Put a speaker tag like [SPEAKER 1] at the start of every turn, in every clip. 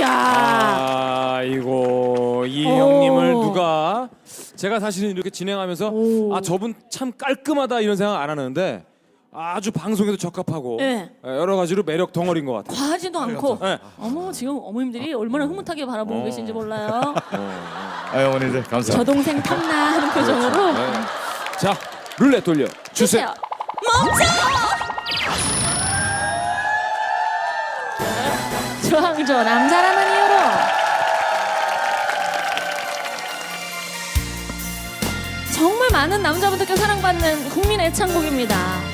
[SPEAKER 1] 야.
[SPEAKER 2] 아이고 이
[SPEAKER 1] 오.
[SPEAKER 2] 형님을 누가 제가 사실은 이렇게 진행하면서
[SPEAKER 1] 오.
[SPEAKER 2] 아 저분 참 깔끔하다 이런 생각 안 하는데 아주 방송에도 적합하고
[SPEAKER 1] 네.
[SPEAKER 2] 예, 여러 가지로 매력 덩어리인 것 같아요.
[SPEAKER 1] 과하지도 않고.
[SPEAKER 2] 네.
[SPEAKER 1] 어머 지금 어머님들이 얼마나 흐뭇하게 바라보고
[SPEAKER 2] 어.
[SPEAKER 1] 계신지 몰라요.
[SPEAKER 3] 아유 어머니들 감사합니다.
[SPEAKER 1] 저 동생 탐나 하는 표정으로.
[SPEAKER 2] 네. 자 룰렛 돌려 주세요.
[SPEAKER 1] 주세요. 멈춰! 조항조 남자라는 이유로 정말 많은 남자분들께 사랑받는 국민 애창곡입니다.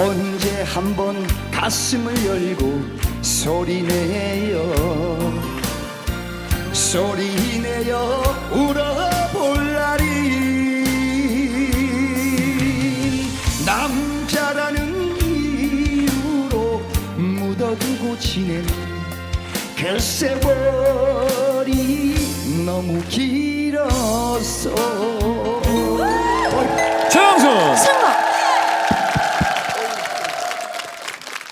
[SPEAKER 4] 언제 한번 가슴을 열고 소리내요? 소리내어 울어볼 날이. 남자라는 이유로 묻어두고 지낸 그 세월이 너무 길었어
[SPEAKER 2] 최영순.
[SPEAKER 1] 승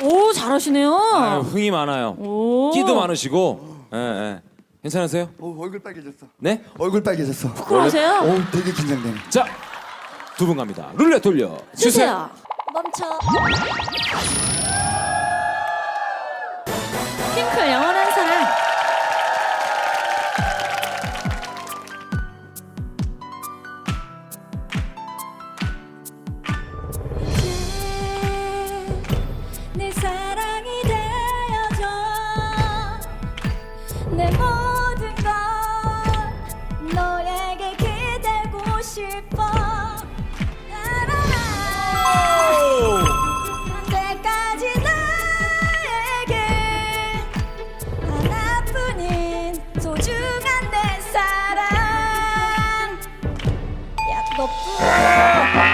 [SPEAKER 1] 거. 오 잘하시네요.
[SPEAKER 2] 아유, 흥이 많아요.
[SPEAKER 1] 오.
[SPEAKER 2] 끼도 많으시고. 예, 예. 괜찮으세요?
[SPEAKER 4] 어, 얼굴 빨개졌어
[SPEAKER 2] 네?
[SPEAKER 4] 얼굴 빨개졌어
[SPEAKER 1] 부끄러우세요?
[SPEAKER 4] 오 되게 긴장되네
[SPEAKER 2] 자, 두 분 갑니다. 룰렛 돌려 주세요.
[SPEAKER 1] 주세요. 멈춰. 핑클 영원한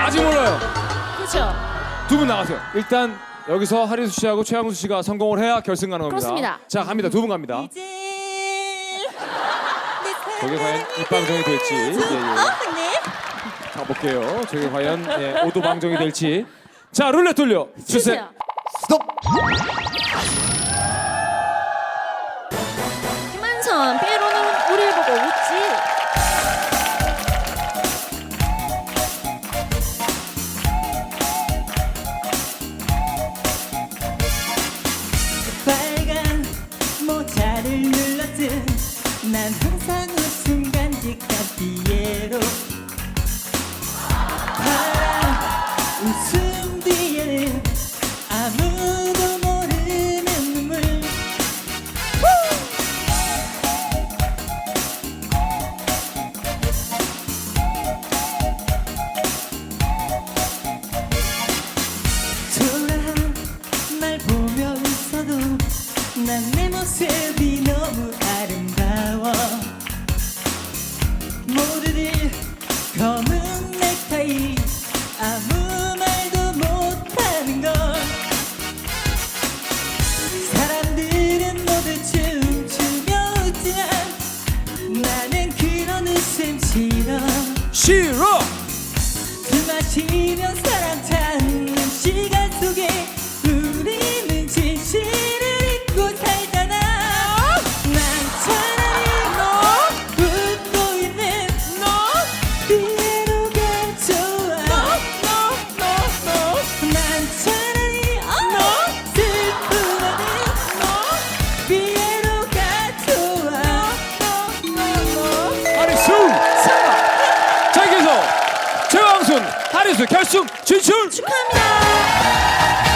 [SPEAKER 2] 아직 몰라요.
[SPEAKER 1] 그렇죠.
[SPEAKER 2] 두 분 나가세요. 일단 여기서 하리수 씨하고 최양수 씨가 성공을 해야 결승 가능합니다.
[SPEAKER 1] 그렇습니다.
[SPEAKER 2] 자, 갑니다. 두 분 갑니다.
[SPEAKER 5] 이제
[SPEAKER 2] 저게 과연 입방정이 될지. 예, 예. 가볼게요. 저게 과연 예, 오도 방정이 될지. 자, 룰렛 돌려 주세요.
[SPEAKER 4] 스톱
[SPEAKER 1] 김한선 삐에로는 우리를 보고 웃지.
[SPEAKER 5] 빨간 모자를 눌렀듯 난 항상 웃음 간직한 피에로 如此 싫어. 술 마시며 사랑 찾는 시간 속에
[SPEAKER 2] 결승 진출
[SPEAKER 1] 축하합니다.